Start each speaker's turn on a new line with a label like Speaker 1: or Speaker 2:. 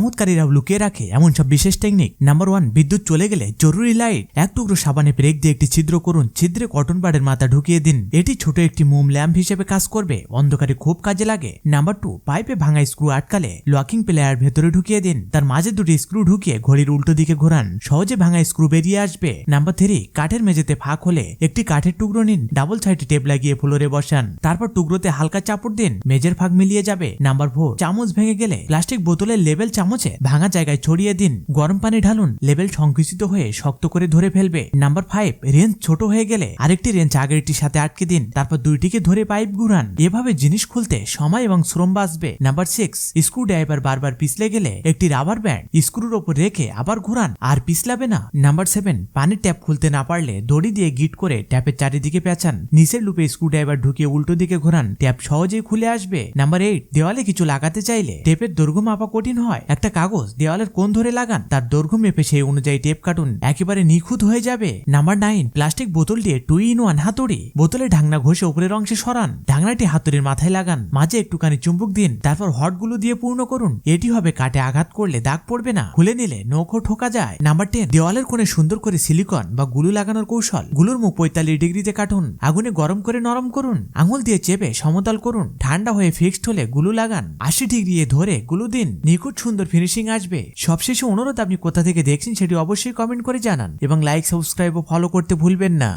Speaker 1: মেরামতকারীরা লুকিয়ে রাখে এমন সব বিশেষ টেকনিক নাম্বার ওয়ান বিদ্যুৎ চলে গেলে জরুরি লাইট এক টুকরো সাবানে ব্রেক দিয়ে একটি ছিদ্র করুন। ছিদ্রে কটন বারের মাথা ঢুকিয়ে দিন। এটি ছোট একটি মোম ল্যাম্প হিসেবে কাজ করবে। অন্ধকারে খুব কাজে লাগে। নাম্বার টু পাইপে ভাঙা স্ক্রু আটকালে লকিং প্লেয়ার ভেতরে ঢুকিয়ে দিন। তার মাঝে দুটি স্ক্রু ঢুকিয়ে ঘড়ির উল্টো দিকে ঘোরান। সহজে ভাঙা স্ক্রু বেরিয়ে আসবে। নাম্বার থ্রি কাঠের মেঝেতে ফাঁক হলে একটি কাঠের টুকরো নিন। ডাবল সাইডে টেপ লাগিয়ে ফ্লোরে বসান। তারপর টুকরোতে হালকা চাপড় দিন। মেজের ফাঁক মিলিয়ে যাবে। নাম্বার ফোর চামচ ভেঙে গেলে প্লাস্টিক বোতলের লেবেল চামচে ভাঙা জায়গায় ছড়িয়ে দিন। গরম পানি ঢালুন। লেবেল সংকুচিত হয়ে শক্ত করে ধরে ফেলবে। নাম্বার ফাইভ, রেঞ্জ ছোট হয়ে গেলে আরেকটি রেঞ্জ আগেরটির সাথে আটকে দিন। তারপর দুইটিকে ধরে পাইপ ঘুরান। এভাবে জিনিস খুলতে সময় এবং শ্রম বাঁচবে। নাম্বার সিক্স স্ক্রু ড্রাইভার বারবার পিছলে গেলে একটি রাবার ব্যান্ড স্ক্রুর ওপর রেখে আবার ঘুরান। আর পিছলাবে না। নাম্বার সেভেন পানির ট্যাপ খুলতে না পারলে দড়ি দিয়ে গিট করে ট্যাপের চারিদিকে পেঁচান। নিচের লুপে স্ক্রু ড্রাইভার ঢুকিয়ে উল্টো দিকে ঘোরান। ট্যাপ সহজেই খুলে আসবে। নাম্বার এইট, দেওয়ালে কিছু লাগাতে চাইলে টেপের দৈর্ঘ্য মাপা কঠিন হয়। একটা কাগজ, দেওয়ালের কোণ ধরে লাগান, তার দৈর্ঘ্য মেপে সেই অনুযায়ী টেপ কাটুন। একেবারে নিখুঁত হয়ে যাবে। নাম্বার নাইন প্লাস্টিক বোতল দিয়ে টু ইন ওয়ান হাতুড়ি। বোতলে ঢাকনা ঘষে উপরের অংশে সরান। ঢাকনাটি হাতুড়ির মাথায় লাগান। মাঝে একটুখানি চুম্বক দিন। তারপর হটগুলো দিয়ে পূর্ণ করুন। এটি হবে কাটে আঘাত করলে দাগ পড়বে না। খুলে নিলে নখও ঠোকা যায়। নাম্বার টেন দেওয়ালের কোণে সুন্দর করে সিলিকন বা গুলু লাগানোর কৌশল। গুলুর মুখ পঁয়তাল্লিশ ডিগ্রিতে কাটুন। আগুনে গরম করে নরম করুন। আঙুল দিয়ে চেপে সমতল করুন। ঠান্ডা হয়ে ফিক্সড হলে গুলু লাগান। আশি ডিগ্রি ধরে গুলু দিন। নিখুঁত সুন্দর ফিনিশিং আসবে। সবশেষে অনুরোধ আপনি কোথা থেকে দেখছেন সেটি অবশ্যই কমেন্ট করে জানান এবং লাইক সাবস্ক্রাইব ও ফলো করতে ভুলবেন না।